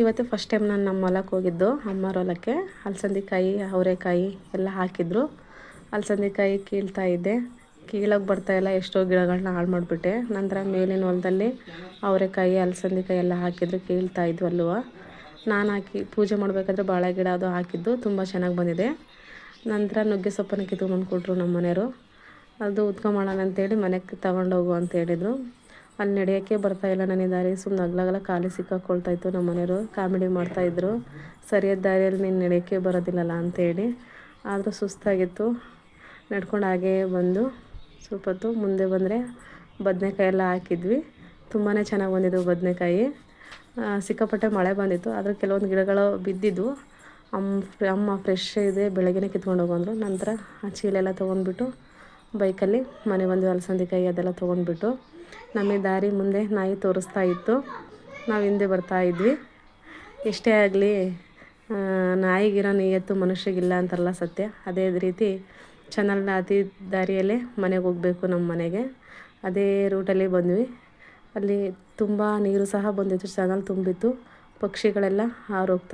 ಇವತ್ತು first time ನಾನು ನಮ್ಮ ಹೊಲಕ್ಕೆ ಹೋಗಿದ್ದು, ಅಮ್ಮರ ಹೊಲಕ್ಕೆ. ಅಲಸಂದಿಕಾಯಿ, ಅವರೆಕಾಯಿ ಎಲ್ಲ ಹಾಕಿದ್ರು. ಅಲಸಂದಿಕಾಯಿ ಕೀಳ್ತಾ ಇದ್ದೆ ಬರ್ತಾ ಬರ್ತಾಯಿಲ್ಲ ಎಷ್ಟೋ ಗಿಡಗಳನ್ನ ಹಾಳು ಮಾಡಿಬಿಟ್ಟೆ. ನಂತರ ಮೇಲಿನ ಹೊಲದಲ್ಲಿ ಅವರೆಕಾಯಿ, ಅಲಸಂದಿಕಾಯಿ ಎಲ್ಲ ಹಾಕಿದ್ರು, ಕೀಳ್ತಾ ಇದ್ವು ಅಲ್ವ. ನಾನು ಹಾಕಿ ಪೂಜೆ ಮಾಡಬೇಕಾದ್ರೆ ಬಾಳೆ ಗಿಡ ಅದು ಹಾಕಿದ್ದು, ತುಂಬ ಚೆನ್ನಾಗಿ ಬಂದಿದೆ. ನಂತರ ನುಗ್ಗೆ ಸೊಪ್ಪನ್ನು ಕಿತ್ಕೊಂಡ್ಬಂದು ಕೊಟ್ಟರು ನಮ್ಮ ಮನೆಯವರು ಅದು ಉತ್ಕೊಂಬೋಣ ಅಂತೇಳಿ ಮನೆಗೆ ತಗೊಂಡೋಗು ಅಂತ ಹೇಳಿದರು. ಅಲ್ಲಿ ನಡೆಯೋಕ್ಕೆ ಇಲ್ಲ ನನಗೆ ದಾರಿ ಸುಮ್ಮನೆ ಅಗ್ಲಾಗಲ ಖಾಲಿ ಸಿಕ್ಕಾಕೊಳ್ತಾಯಿತ್ತು ನಮ್ಮ ಮನೆಯವರು. ಕಾಮಿಡಿ ಮಾಡ್ತಾಯಿದ್ರು ಸರಿಯಾದ ದಾರಿಯಲ್ಲಿ ನೀನು ನಡೆಯೋಕ್ಕೆ ಬರೋದಿಲ್ಲಲ್ಲ ಅಂತೇಳಿ. ಆದರೂ ಸುಸ್ತಾಗಿತ್ತು. ನಡ್ಕೊಂಡು ಹಾಗೇ ಬಂದು ಸ್ವಲ್ಪ ಹೊತ್ತು ಮುಂದೆ ಬಂದರೆ ಬದನೆಕಾಯಿ ಎಲ್ಲ ಹಾಕಿದ್ವಿ. ತುಂಬಾ ಚೆನ್ನಾಗಿ ಬಂದಿದ್ದವು ಬದನೆಕಾಯಿ. ಸಿಕ್ಕಾಪಟ್ಟೆ ಮಳೆ ಬಂದಿತ್ತು. ಆದರೆ ಕೆಲವೊಂದು ಗಿಡಗಳು ಬಿದ್ದಿದ್ವು. ಅಮ್ಮ ಅಮ್ಮ ಫ್ರೆಶ್ ಇದೆ, ಬೆಳಗ್ಗೆನೇ ಕಿತ್ಕೊಂಡು ಹೋಗಂದ್ರು ನಂತರ ಆ ಚೀಲೆಲ್ಲ ತೊಗೊಂಡ್ಬಿಟ್ಟು ಬೈಕಲ್ಲಿ ಮನೆ ಬಂದು ಅಲಸಂದಿಕಾಯಿ ಅದೆಲ್ಲ ತೊಗೊಂಡ್ಬಿಟ್ಟು ನಮಗೆ ದಾರಿ ಮುಂದೆ ನಾಯಿ ತೋರಿಸ್ತಾ ಇತ್ತು. ನಾವು ಹಿಂದೆ ಬರ್ತಾ ಇದ್ವಿ. ಎಷ್ಟೇ ಆಗಲಿ ನಾಯಿಗಿರೋ ನಿಯತ್ತು ಮನುಷ್ಯಗಿಲ್ಲ ಅಂತಾರಲ್ಲ ಸತ್ಯ. ಅದೇ ರೀತಿ ಚಾನಲ್ನ ಅತಿ ದಾರಿಯಲ್ಲೇ ಮನೆಗೆ ಹೋಗಬೇಕು ನಮ್ಮ ಮನೆಗೆ. ಅದೇ ರೂಟಲ್ಲಿ ಬಂದ್ವಿ. ಅಲ್ಲಿ ತುಂಬ ನೀರು ಸಹ ಬಂದಿತ್ತು. ಚಾನಲ್ ತುಂಬಿತ್ತು. ಪಕ್ಷಿಗಳೆಲ್ಲ ಹಾರೋಗ್ತಾ